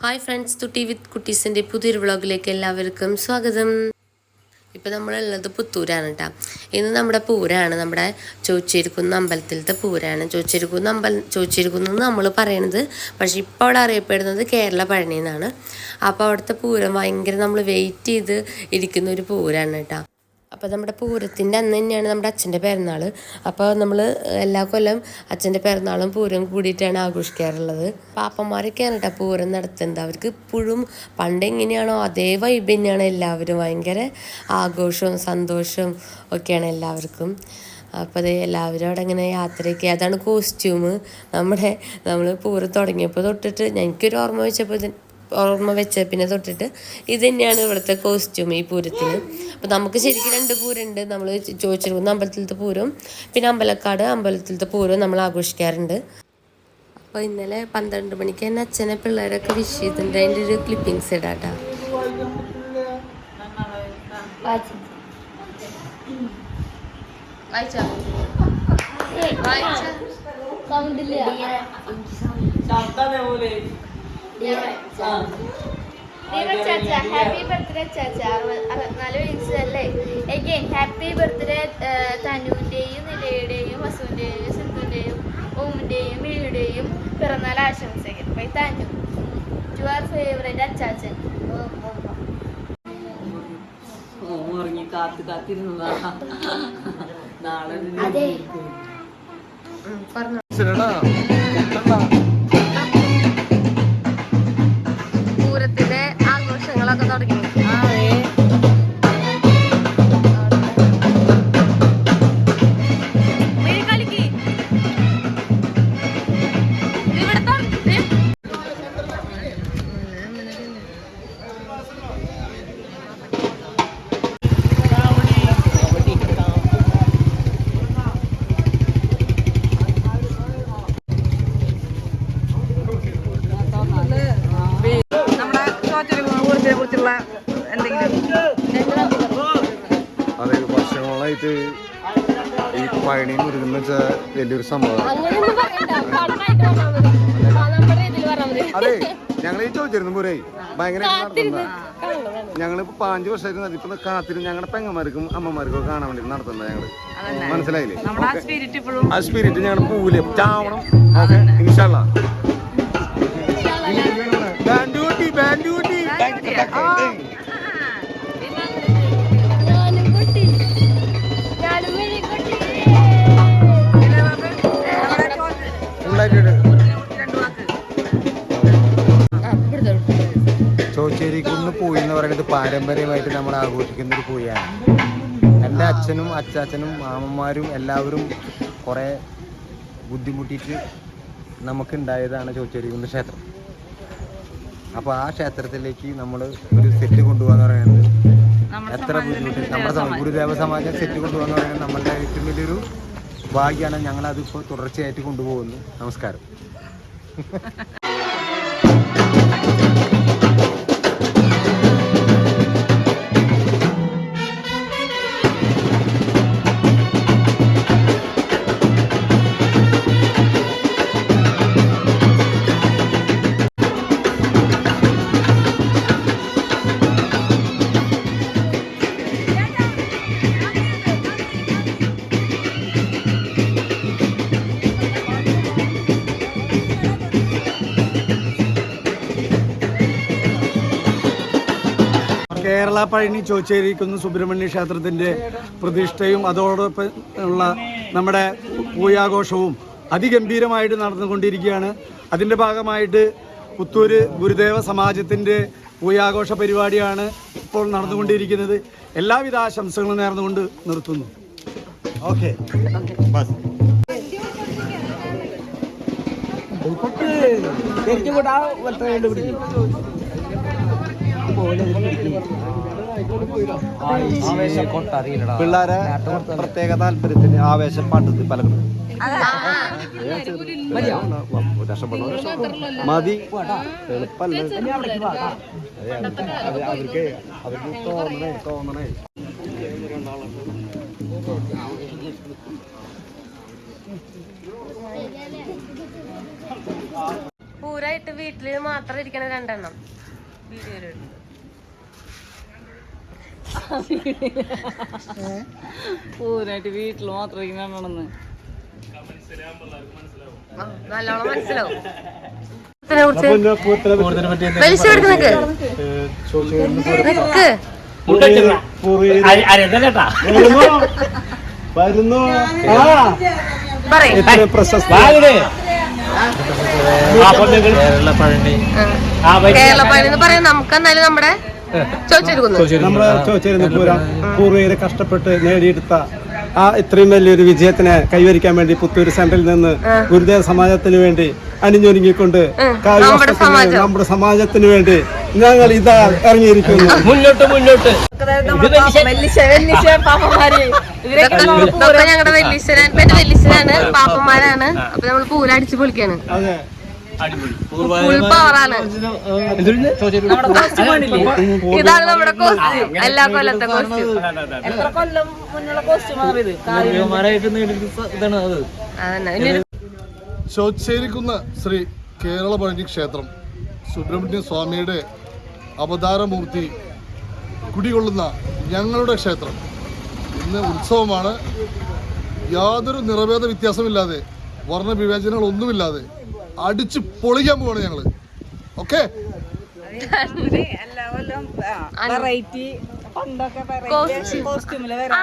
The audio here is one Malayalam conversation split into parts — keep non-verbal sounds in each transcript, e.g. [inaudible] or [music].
ഹായ് ഫ്രണ്ട്സ് തുട്ടി വിത്ത് കുട്ടീസിന്റെ പുതിയൊരു വ്ളോഗിലേക്ക് എല്ലാവർക്കും സ്വാഗതം. ഇപ്പം നമ്മളുള്ളത് പുത്തൂരാണ് കേട്ടോ ഇന്ന് നമ്മുടെ പൂരാണ് നമ്മുടെ ചോച്ചിരിക്കുന്ന അമ്പലത്തിലത്തെ പൂരാണ്. ചോച്ചിരിക്കുന്ന അമ്പലം ചോച്ചിരിക്കുന്നു നമ്മൾ പറയണത് പക്ഷേ ഇപ്പോൾ അവിടെ അറിയപ്പെടുന്നത് കേരള പഴനി എന്നാണ് അപ്പോൾ അവിടുത്തെ പൂരം ഭയങ്കര നമ്മൾ വെയിറ്റ് ചെയ്ത് ഇരിക്കുന്ന ഒരു പൂരാണ് കേട്ടോ അപ്പോൾ നമ്മുടെ പൂരത്തിന്റെ അന്ന് തന്നെയാണ് നമ്മുടെ അച്ഛന്റെ പിറന്നാൾ അപ്പോൾ നമ്മൾ എല്ലാ കൊല്ലം അച്ഛന്റെ പിറന്നാളും പൂരം കൂടിയിട്ടാണ് ആഘോഷിക്കാറുള്ളത്. പാപ്പന്മാരൊക്കെയാണ് കേട്ടോ പൂരം നടത്തുന്നത്. അവർക്ക് ഇപ്പോഴും പണ്ട് എങ്ങനെയാണോ അതേ വൈബ് തന്നെയാണ് എല്ലാവരും. ഭയങ്കര ആഘോഷവും സന്തോഷവും ഒക്കെയാണ് എല്ലാവർക്കും. അപ്പോൾ അത് എല്ലാവരും അവിടെ ഇങ്ങനെ യാത്രയൊക്കെ അതാണ് കോസ്റ്റ്യൂം നമ്മുടെ നമ്മൾ പൂരം തുടങ്ങിയപ്പോൾ തൊട്ടിട്ട് എനിക്കൊരു ഓർമ്മ വെച്ചപ്പോൾ ഓർമ്മ വെച്ച പിന്നെ തൊട്ടിട്ട് ഇത് തന്നെയാണ് ഇവിടുത്തെ കോസ്റ്റ്യൂം ഈ പൂരത്തിന്. അപ്പോൾ നമുക്ക് ശരിക്കും രണ്ട് പൂരമുണ്ട് നമ്മൾ ചോദിച്ചിരിക്കുന്ന അമ്പലത്തിലത്തെ പൂരം പിന്നെ അമ്പലക്കാട് അമ്പലത്തിലത്തെ പൂരം നമ്മൾ ആഘോഷിക്കാറുണ്ട്. അപ്പോൾ ഇന്നലെ പന്ത്രണ്ട് മണിക്ക് തന്നെ അച്ഛനെ പിള്ളേരൊക്കെ വിഷ് ചെയ്തിട്ടുണ്ട്. അതിന്റെ ഒരു ക്ലിപ്പിങ്സ് ഇടാട്ടാ. ഹാപ്പി ബർത്ത്ഡേ ചാച്ച അറുപത്തിനാല് വയസ്സല്ലേ എഗെയിൻ ഹാപ്പി ബർത്ത്ഡേ തനുവിന്റെയും നിലയുടെയും വസുവിന്റെയും സിന്ധുവിന്റെയും ഓമിന്റെയും മീയുടെയും പിറന്നാൾ ആശംസകൾ bye Thanu to our favourite അച്ചാച്ചൻ ഉറങ്ങി കാത്ത് കാത്തിരുന്നതാ നാളെ പൂരത്തിന്റെ പാഞ്ചു വർഷമായിട്ട് നടത്തി. ഇപ്പൊ കാത്തിരും ഞങ്ങളുടെ പെങ്ങന്മാർക്കും അമ്മമാർക്കും കാണാൻ വേണ്ടി നടത്തുന്നത് ഞങ്ങൾ. മനസ്സിലായില്ലേ? ആ സ്പിരിറ്റ് ഞങ്ങളുടെ പൂവിൽ ചാവണം. ഓക്കെ? ഇൻഷാല്ല ബാൻഡ് കൂട്ടി പാരമ്പര്യമായിട്ട് നമ്മൾ ആഘോഷിക്കുന്ന ഒരു പൂയാണ് എന്റെ അച്ഛനും അച്ചാച്ചനും മാമന്മാരും എല്ലാവരും കുറേ ബുദ്ധിമുട്ടിയിട്ട് നമുക്കുണ്ടായതാണ് ചോദിച്ചിരിക്കുന്ന ക്ഷേത്രം. അപ്പോൾ ആ ക്ഷേത്രത്തിലേക്ക് നമ്മൾ ഒരു സെറ്റ് കൊണ്ടുപോകാന്ന് പറയുന്നത് എത്ര ബുദ്ധിമുട്ട്? നമ്മുടെ ഗുരുദേവ സമാജം സെറ്റ് കൊണ്ടുപോകാന്ന് പറയുന്നത് നമ്മളുടെ ഏറ്റവും വലിയൊരു ഭാഗ്യമാണ് ഞങ്ങളതിപ്പോൾ തുടർച്ചയായിട്ട് കൊണ്ടുപോകുന്നു. നമസ്കാരം. [laughs] കേരള പഴനി ചോച്ചേരിക്കുന്ന സുബ്രഹ്മണ്യ ക്ഷേത്രത്തിന്റെ പ്രതിഷ്ഠയും അതോടൊപ്പം ഉള്ള നമ്മുടെ പൂയാഘോഷവും അതിഗംഭീരമായിട്ട് നടന്നുകൊണ്ടിരിക്കുകയാണ്. അതിന്റെ ഭാഗമായിട്ട് പുത്തൂര് ഗുരുദേവ സമാജത്തിന്റെ പൂയാഘോഷ പരിപാടിയാണ് ഇപ്പോൾ നടന്നുകൊണ്ടിരിക്കുന്നത്. എല്ലാവിധ ആശംസകളും നേർന്നുകൊണ്ട് നിർത്തുന്നു. ഓക്കെ. പിള്ളേരെ പ്രത്യേക താല്പര്യത്തിന് ആവേശം പാട്ടത്തിൽ പലതും. മതി. എളുപ്പല്ല അവർക്ക് അവർക്ക് തോന്നണേ തോന്നണേ പൂര പൂരായിട്ട് വീട്ടിൽ മാത്രം ഇരിക്കണ രണ്ടെണ്ണം. പൂരായിട്ട് വീട്ടിൽ മാത്രം ഇങ്ങനെ നടന്ന് നല്ലോണം മനസ്സിലാവും. വരുന്നു? പറയും. പ്രശസ്ത? കേരള പഴനി എന്ന് പറയാൻ നമുക്ക് എന്നാലും നമ്മുടെ നമ്മുടെ ചോദിച്ചിരുന്ന പൂരം പൂർവികരെ കഷ്ടപ്പെട്ട് നേടിയെടുത്ത ആ ഇത്രയും വലിയൊരു വിജയത്തിനെ കൈവരിക്കാൻ വേണ്ടി പുത്തൂർ സെന്ററിൽ നിന്ന് ഗുരുദേവ സമാജത്തിന് വേണ്ടി അണിഞ്ഞൊരുങ്ങിക്കൊണ്ട് നമ്മുടെ സമാജത്തിന് വേണ്ടി ഞങ്ങൾ ഇതാ ഇറങ്ങിയിരിക്കുന്നു. മുന്നോട്ട് മുന്നോട്ട്. ഞങ്ങളുടെ വെല്ലിശ്വരാണ് പാപ്പന്മാരാണ്. അപ്പൊ നമ്മൾ പൂലടിച്ച് പൊളിക്കാണ്. ഇതാണ് നമ്മുടെ കോസ്റ്റ്യൂം എല്ലാ കൊല്ലത്തെ കോസ്റ്റ്യൂം എത്ര കൊല്ലം മുന്നുള്ള കോസ്റ്റ്യൂം ചോച്ചേരിക്കുന്ന ശ്രീ കേരള പഴനി ക്ഷേത്രം സുബ്രഹ്മണ്യ സ്വാമിയുടെ അവതാരമൂർത്തി കുടികൊള്ളുന്ന ഞങ്ങളുടെ ക്ഷേത്രം. ഇന്ന് ഉത്സവമാണ്. യാതൊരു നിറഭേദ വ്യത്യാസമില്ലാതെ വർണവിവേചനങ്ങളൊന്നുമില്ലാതെ അടിച്ച് പൊളിക്കാൻ പോവാണ് ഞങ്ങൾ. ഓക്കെ? ആ,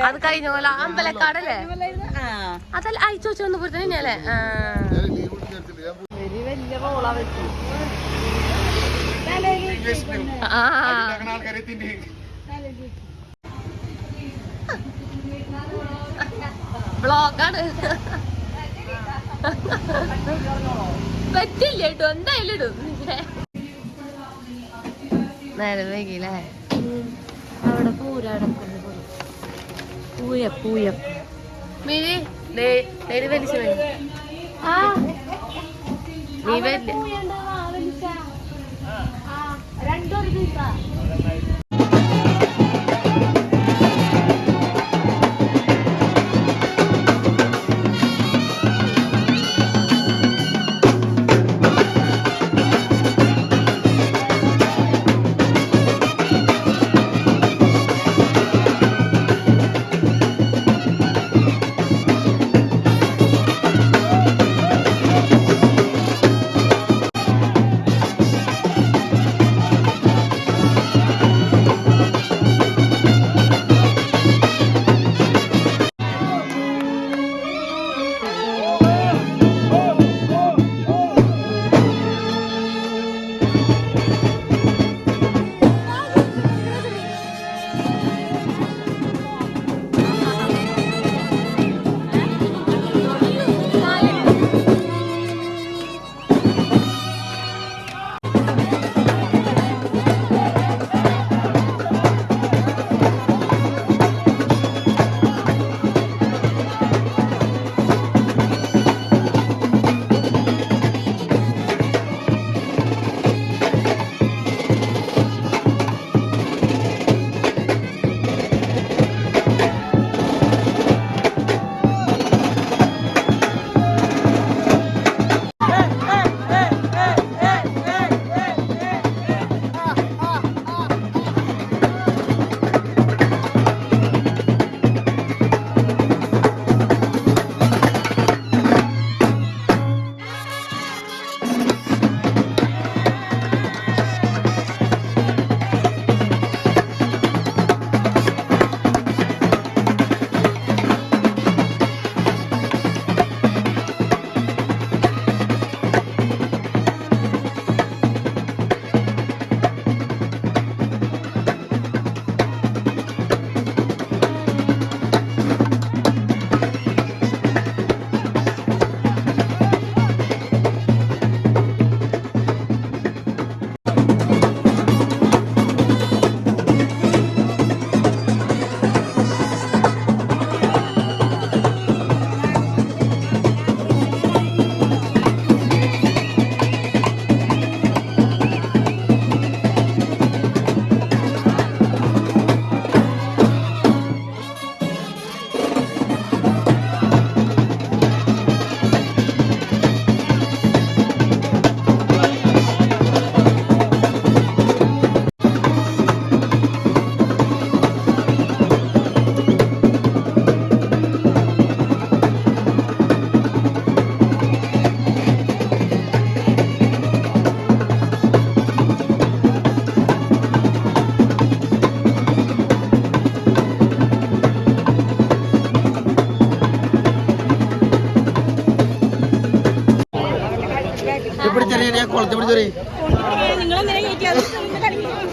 അത്. കഴിഞ്ഞ പോലെ അമ്പലക്കാടല്ലേ? ആ. അതല്ല അയച്ചു വെച്ചു വന്ന് പോയി തന്നെയല്ലേ ആ. വലിയ റോളാ വെച്ചു ബ്ലോക്കാണ് പറ്റില്ല കേട്ടോ. എന്തായാലും ഇടും. നേരെ അവിടെ പൂരാടക്കുന്നു പൂയ. പൂയ മിരി നേര് വലിച്ചു നീ വലിയ രണ്ടൊരു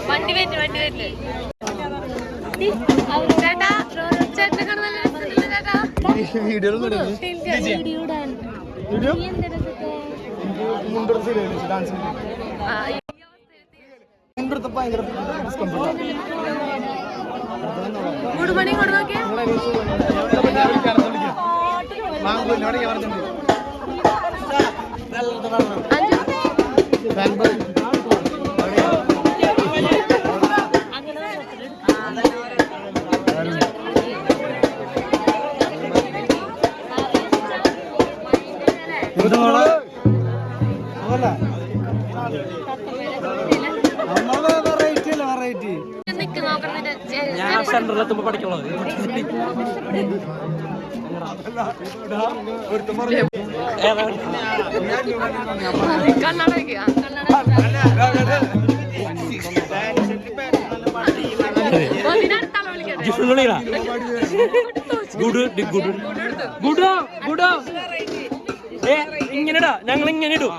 വണ്ടി വരുന്നു വണ്ടി വരുന്നു ചേട്ടാ ഞാൻ പഠിക്കുള്ളത് കണ്ണട അതിനടുത്താളെ വിളിക്കട്ടെ ഗുഡ് ഗുഡ് ഗുഡ് ഗുഡ് ഇങ്ങനെടാ ഞങ്ങൾ ഇങ്ങനെ ഇടും.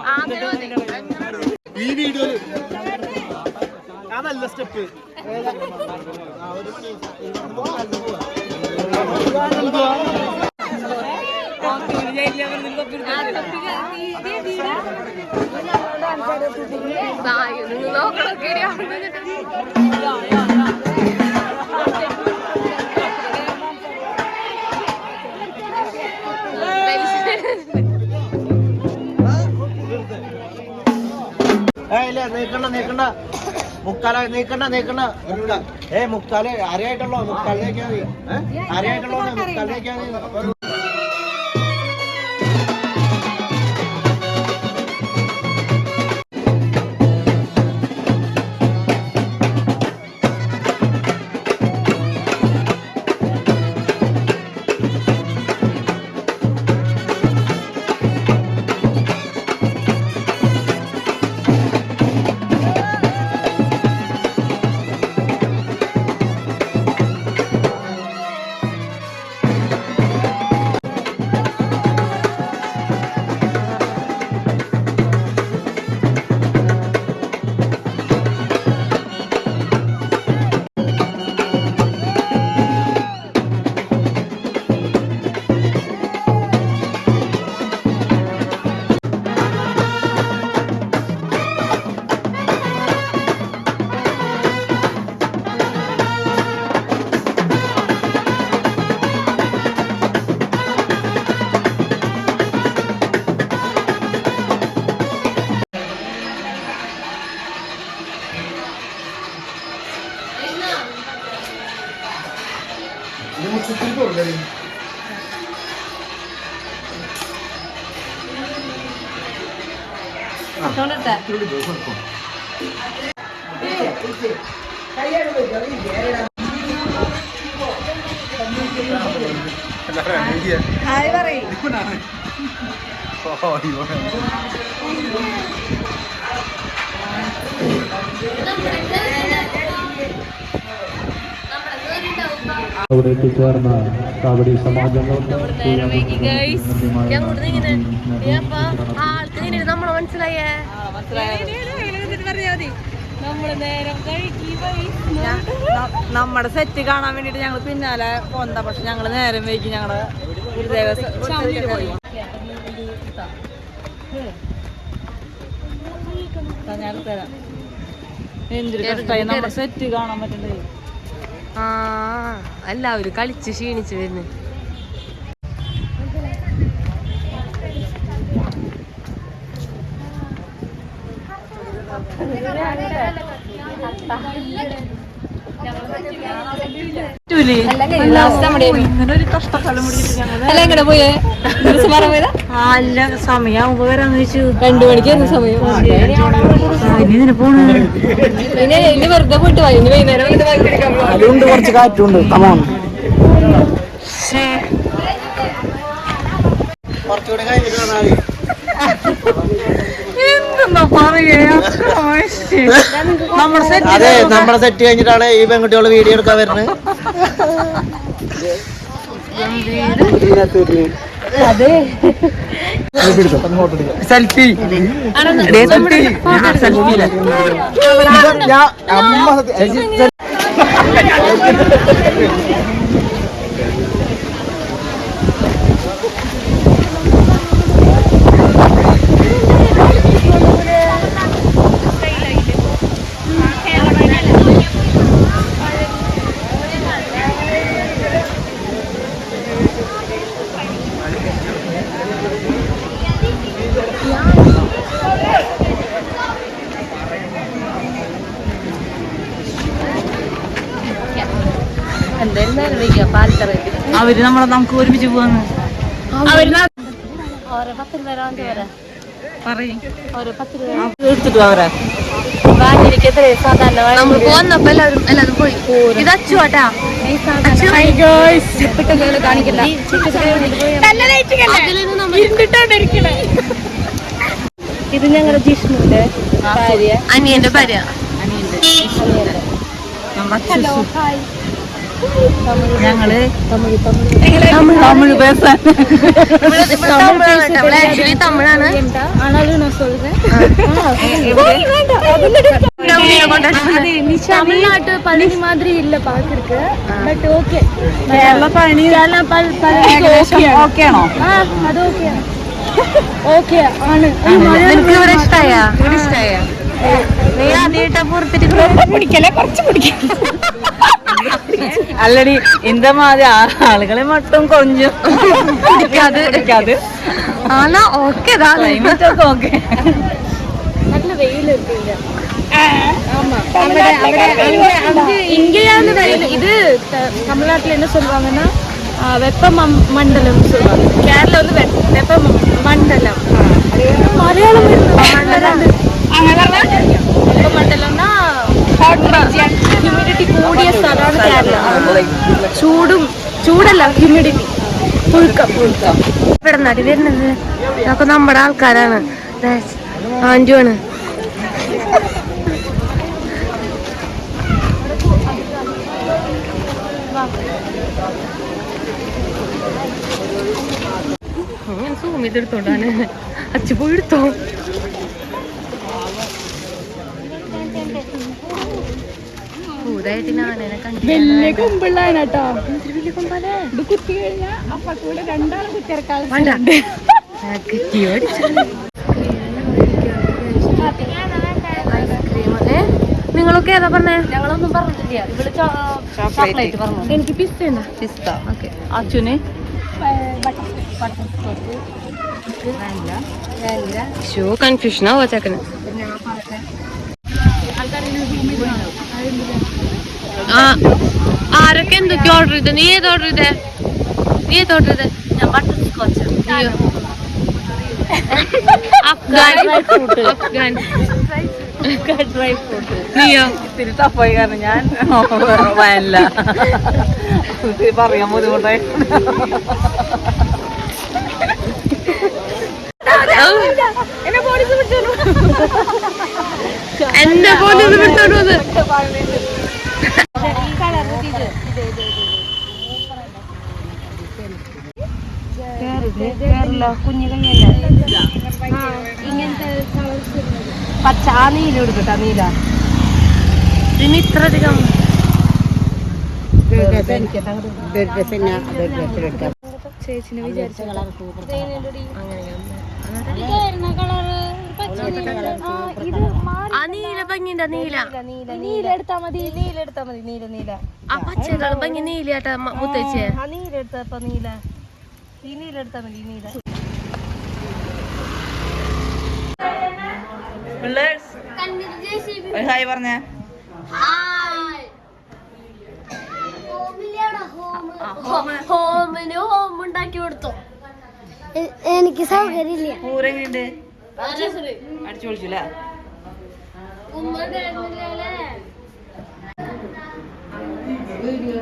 ഈ വീഡിയോയിൽ അതല്ല സ്റ്റെപ്പ് ദാ, ഇത് നീക്കണ്ട നീക്കണ്ട. മുക്കാല നീക്കണ്ട നീക്കണ്ട. ഏ മുക്കാൽ അരയായിട്ടുള്ളോ? മുക്കാലിലേക്കാ അരയായിട്ടുള്ളോ? മുക്കാലിലേക്കാ അവിടെ എത്തിച്ചേർന്ന കബഡി സമാജങ്ങൾക്ക് നമ്മളെ മനസ്സിലായേ? നമ്മുടെ സെറ്റ് കാണാൻ വേണ്ടിട്ട് ഞങ്ങൾ പിന്നാലെ പോന്ന പക്ഷെ ഞങ്ങൾ നേരം വൈകി ഞങ്ങൾ ഗുരുദേവ സ- അവർ ഞാൻ തരാം എന്തൊരു കഷ്ടായി നമ്മുടെ സെറ്റ് കാണാൻ പറ്റണ്ടേ? ആ എല്ലാവരും കളിച്ച് ക്ഷീണിച്ച് വരുന്നു. Thank ഒരു സമയാവുമ്പോ വരാന്ന് വെച്ചു രണ്ടു മണിക്ക് സമയം. പിന്നെ ഇനി വെറുതെ പോയിട്ട് വാ. ഇനി വൈകുന്നേരം കുറച്ച് കാറ്റുണ്ട്. എന്തെന്നാ പറയാ അതെ നമ്മുടെ സെറ്റ് കഴിഞ്ഞിട്ടാണ് ഈ പെൺകുട്ടികൾ വീഡിയോ എടുക്കാൻ വരുന്നത്. സെൽഫി സെൽഫിയില്ല അവർ നമ്മളെ നമുക്ക് ഒരുമിച്ച് പോവാന്ന്. എടുത്തിട്ട് അവരെ. എല്ലാവരും എല്ലാവരും പോയി. ഇത് ഇത് ഞങ്ങളുടെ ജിഷ്ണുന്റെ ഭാര്യ. അനിയന്റെ ഭാര്യ. ഞങ്ങള് തമിഴ് പേസ ആക്ച്വലി തമിഴാണ് ആണാലും ഞാൻ சொல்றேன் தமிழ்நாட்டு பழனி மாதிரி இல்ல பாக்குறதுக்கு பட் ஓகே കേരള പഴനി கேரளா பல் ഏകദേശം ഓക്കെ ആണോ ആ അത് ഓക്കെ ഓക്കെ ആണ് നിനക്ക് ഇവിടെ ഇഷ്ടായ ഇവിടെ ഇഷ്ടായ നീ ആദ്യമായിട്ടാ പുറത്തിട്ട് പിടിക്കല്ലേ കുറച്ച് പിടിക്കാം അല്ലടി இந்த மாதிரி ആളുകളെ മട്ടും കൊഞ്ചും പിടിക്കാതെ പിടിക്കാതെ ആണാ ഓക്കെ ക്ലൈമറ്റ് ഒക്കെ ഓക്കെ நல்ல வெயில் இருக்கு இங்க ஆமா അവിടെ അവിടെ அங்க அங்க இங்கேயாவது வெயில் இது த- தமிழ்நாட்டுல என்ன சொல்லுவாங்கன்னா ஆ, வெப்ப மம்- மண்டலம் சொல்லுவாங்க கேரளா வந்து வெ- வெப்ப ம- மண்டலம் மலையாளம் மண்டலம் வெப்ப மண்டலம்னா ഹ്യൂമിഡിറ്റി കൂടിയ സ്ഥലമാണ് കേരള. ചൂടും ചൂടല്ല ഹ്യൂമിഡിറ്റി പുഴുക്കം. ഇവിടെ നടി വരുന്നത് ഇതൊക്കെ നമ്മുടെ ആൾക്കാരാണ്. ആന്റുവാണ് ഞാൻ സൂം ചെയ്തെടുത്തോണ്ടാണ് അച്ഛ പോയി എടുത്തോ? വലിയ കൊമ്പിള്ളാണ് കേട്ടോ ഇത് കുത്തി കഴിഞ്ഞാൽ അപ്പൊ കൂടെ രണ്ടാളെ കുത്തിയിറക്കാൻ നിങ്ങളൊക്കെ ഏതാ പറഞ്ഞേ? ഞങ്ങളൊന്നും പറഞ്ഞിട്ടില്ല. ഇവൾ ചോക്ലേറ്റ് പറഞ്ഞു? എനിക്ക് പിസ്ത പിസ്ത ഓക്കെ അച്ഛന്? ഷോ കൺഫ്യൂഷൻ ആവോ ചേക്കന് ആ ആരൊക്കെ എന്തൊക്കെ ഓർഡർ ചെയ്ത്? നീ ഏത് ഓർഡർ ചെയ്തേ? നീ ഏത് ഓർഡർ ചെയ്തേ? അഫ്ഗാൻ അഫ്ഗാൻ നീയോ? ഇത്തിരി ടഫായി കാരണം ഞാൻ വയല്ല. പറയാൻ ബുദ്ധിമുട്ടായി. എന്നെ പോലെ ഇത് വിട്ടോണ്ട് വന്ന് ഈ കളർ ഇത് ഇത് ഇത് കേരള കുഞ്ഞു ഇങ്ങനത്തെ പച്ച ആ നീല എടുക്കട്ടാ നീല. ഇതിന് ഇത്ര അധികം ചേച്ചിനെ വിചാരിച്ച. കളർ നീല ഭംഗിന്റെ നീല നീല എടുത്താ മതി നീല എടുത്താ മതി. നീല നീല ആ പച്ചക്കാളും ഭംഗി നീല മുത്തച്ഛേ. ആ നീല എടുത്തപ്പോ നീല. മതി ഒരു ഹായ് പറഞ്ഞേ. ഹോമിന് ഹോം ഉണ്ടാക്കി കൊടുത്തു. എനിക്ക് സൗകര്യമില്ല. അടിച്ചു പൊളിച്ചില്ലേ? വീഡിയോ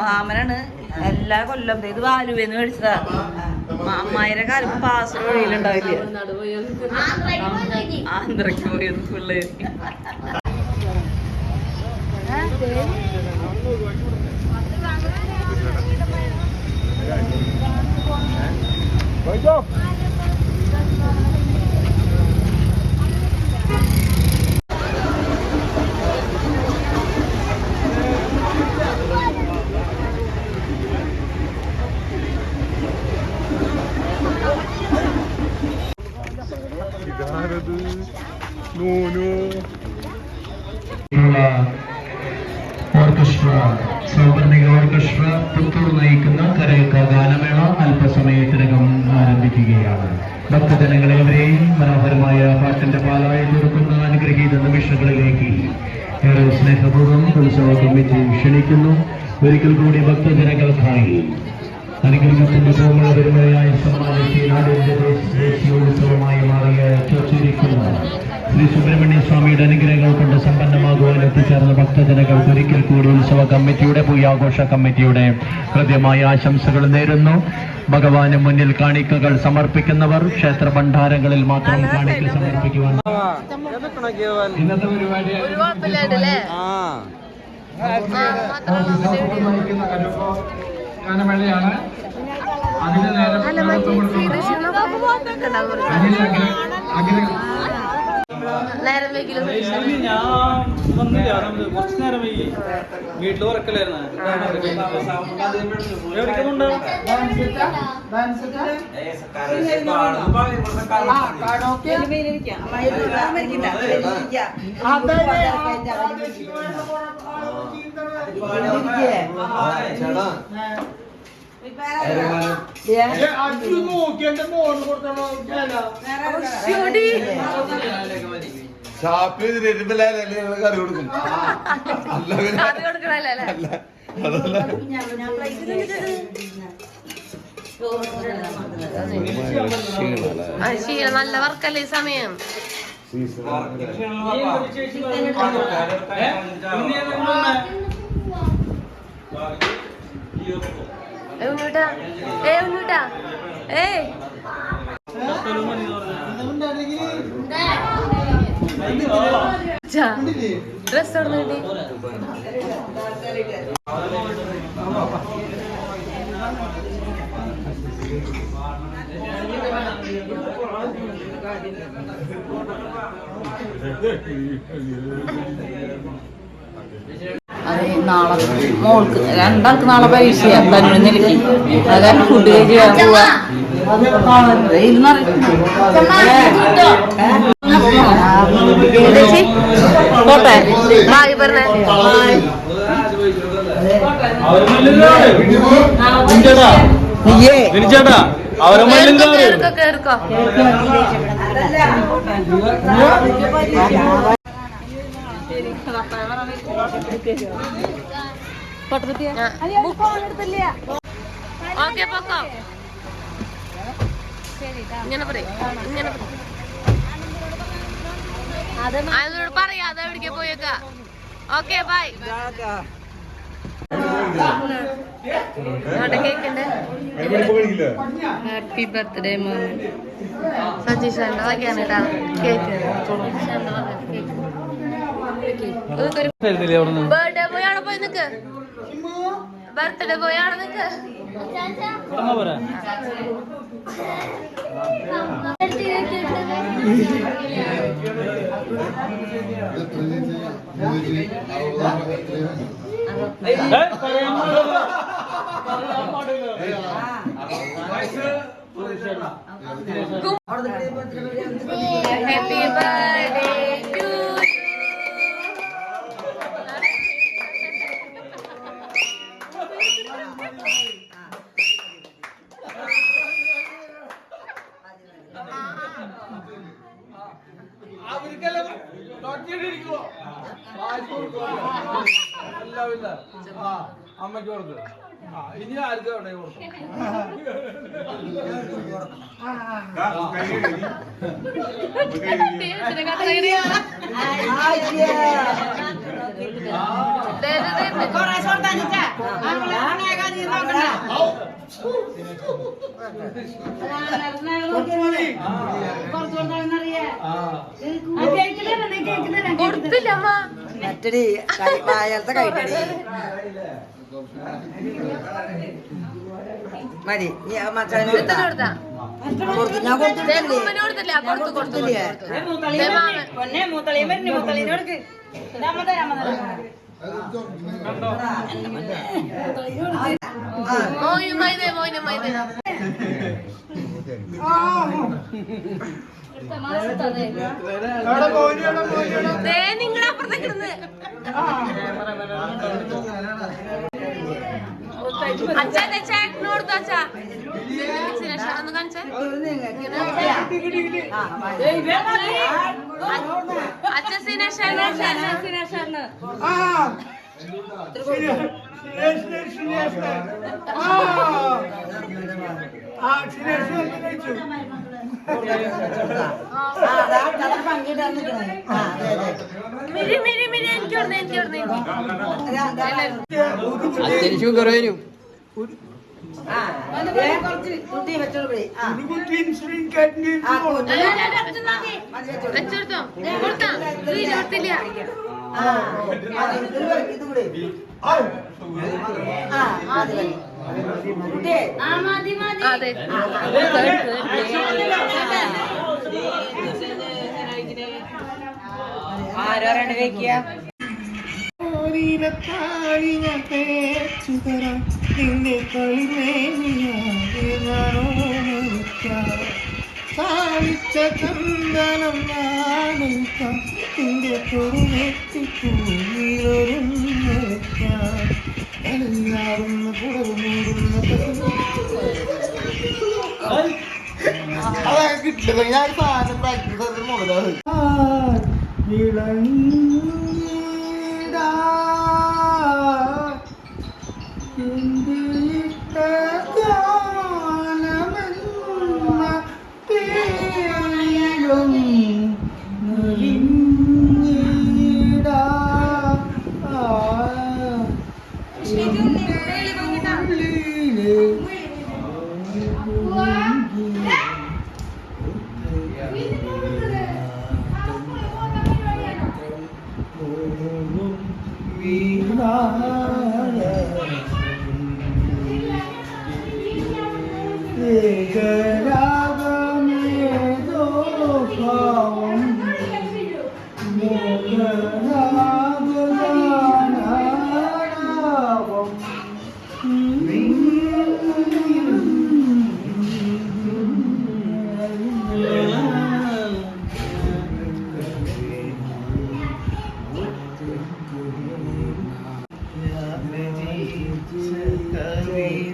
മാമനാണ് എല്ലാ കൊല്ലം ദേ ഇത് വാലുവേന്ന് മേടിച്ചതാ. അമ്മായിരെ കാലം പാസ് വഴിയിലുണ്ടാവില്ല? ആന്ധ്രക്ക് പോയത് പിള്ളേര് ഉള്ള ഓർക്കസ്ട്ര സൗവർണിക ഓർക്കസ്ട്ര പുത്തൂർ നയിക്കുന്ന കരയക്ക ഗാനമേള അല്പസമയത്തിനകം ആരംഭിക്കുകയാണ്. ഭക്തജനങ്ങളെവരെയും മനോഹരമായ പാട്ടിന്റെ പാലായി തീർക്കുന്ന അനുഗ്രഹീത നിമിഷങ്ങളിലേക്ക് ഏറെ സ്നേഹപൂർവം ഉത്സവ കമ്മിറ്റി ക്ഷണിക്കുന്നു. ഒരിക്കൽ കൂടി ഭക്തജനങ്ങൾക്കായി അനുഗ്രഹത്തിന്റെ പോകുന്ന പെരുമഴയായി സമ്മാനിച്ച് നാടിന്റെ ദേശീയോത്സവമായി മാറിയ ചോച്ചിരിക്കുന്ന. ശ്രീ സുബ്രഹ്മണ്യ സ്വാമിയുടെ അനുഗ്രഹങ്ങൾ കൊണ്ട് സമ്പന്നമാകുവാൻ എത്തിച്ചേർന്ന ഭക്തജനങ്ങൾക്ക് ഒരിക്കൽ കൂടി ഉത്സവ കമ്മിറ്റിയുടെ പൂയാഘോഷ കമ്മിറ്റിയുടെ ഹൃദ്യമായ ആശംസകൾ നേരുന്നു. ഭഗവാന് മുന്നിൽ കാണിക്കകൾ സമർപ്പിക്കുന്നവർ ക്ഷേത്ര ഭണ്ഡാരങ്ങളിൽ മാത്രം കാണിക്ക സമർപ്പിക്കുവാൻ. ഇന്നത്തെ പരിപാടി ഗാനമേളയാണ്. അതിന് നേരം നേരം വൈകിലും ഞാൻ വന്നില്ല. കുറച്ച് നേരം വൈകി. വീട്ടിൽ ഉറക്കലായിരുന്നു. ഞങ്ങൾ കറി കൊടുക്കും. ശീലം നല്ല വർക്കല്ലേ ഈ സമയം? ഏ ഉണ്ണൂട്ടാ. ഏ ഉണ്ണൂട്ടാ. ഏ ഡ്രസ് എവിടെ കിട്ടി? അതെ നാളെ മോൾക്ക് രണ്ടാൾക്ക് നാളെ പരീക്ഷയാ തന്നെ നിലയ്ക്ക് അതായത് ഫുഡ് കഴിച്ച് പോവാ. പോട്ടെ ബായി പറഞ്ഞേ ചേട്ടാ ഓക്കെ പൊക്കോ ഇങ്ങനെ പറയും ഇങ്ങനെ പറയും. അതിനോട് പറയാതെ എവിടേക്ക് പോയേക്ക. Okay bye. കേക്കുണ്ട് happy birthday Sajeesh cake. Birthday boy അവിടെ പോയി നിക്ക്? ബർത്ത്ഡേ ബോയ് നിക്ക്? ഹാപ്പി ബർത്ത്ഡേ ടു കൊടുക്കല്ലേ? ആ ഇനി ആർക്കും അവിടെ കൊടുക്കും? കൊടുത്തില്ല അമ്മ മറ്റടി വായലത്തെ കഴിക്കടി മതി നീ ആ മച്ചാന് എത്ര കൊടുത്താ. കൊടുത്തു. ഞാൻ കൊടുത്തിട്ടില്ലേ? മോയിനും മൈദേ മോയിനും മൈദേ. ദേ നിങ്ങളുടെ അപ്പുറത്തേക്ക് അച്ഛാ ദേ ചേട്ടന് കൊടുത്തു അച്ഛാ സിനേഷ് ഒന്ന് കാണിച്ചേ അച്ഛ സിനേഷ് സിനേഷ് മിരി മിരി കൊടുന്നേ ഷുഗർ വരും ആ വെച്ചെടുത്തോ അതെ ചന്ദനം നാണിക്കാം നിന്റെ എല്ലാവുന്ന അതാ കിട്ടില്ല ഞാൻ സാധനം പ്രാക്ടീസ് മുതലാണ് ഏകരാഗമേതോ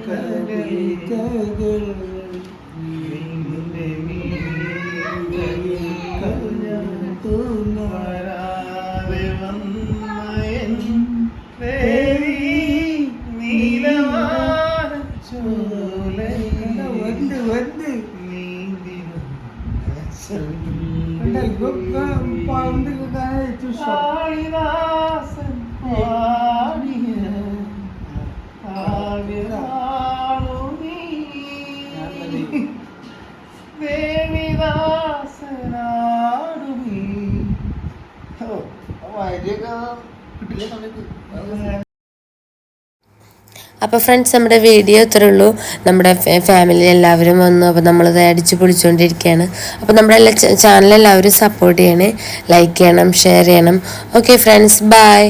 കാളിദാസൻ അപ്പോൾ ഫ്രണ്ട്സ് നമ്മുടെ വീഡിയോ ഇത്രേ ഉള്ളൂ. നമ്മുടെ ഫാമിലി എല്ലാവരും വന്നു. അപ്പോൾ നമ്മളത് അടിച്ച് പൊളിച്ചുകൊണ്ടിരിക്കുകയാണ് അപ്പോൾ നമ്മുടെ എല്ലാ ചാനൽ എല്ലാവരും സപ്പോർട്ട് ചെയ്യണേ. ലൈക്ക് ചെയ്യണം ഷെയർ ചെയ്യണം. Okay friends bye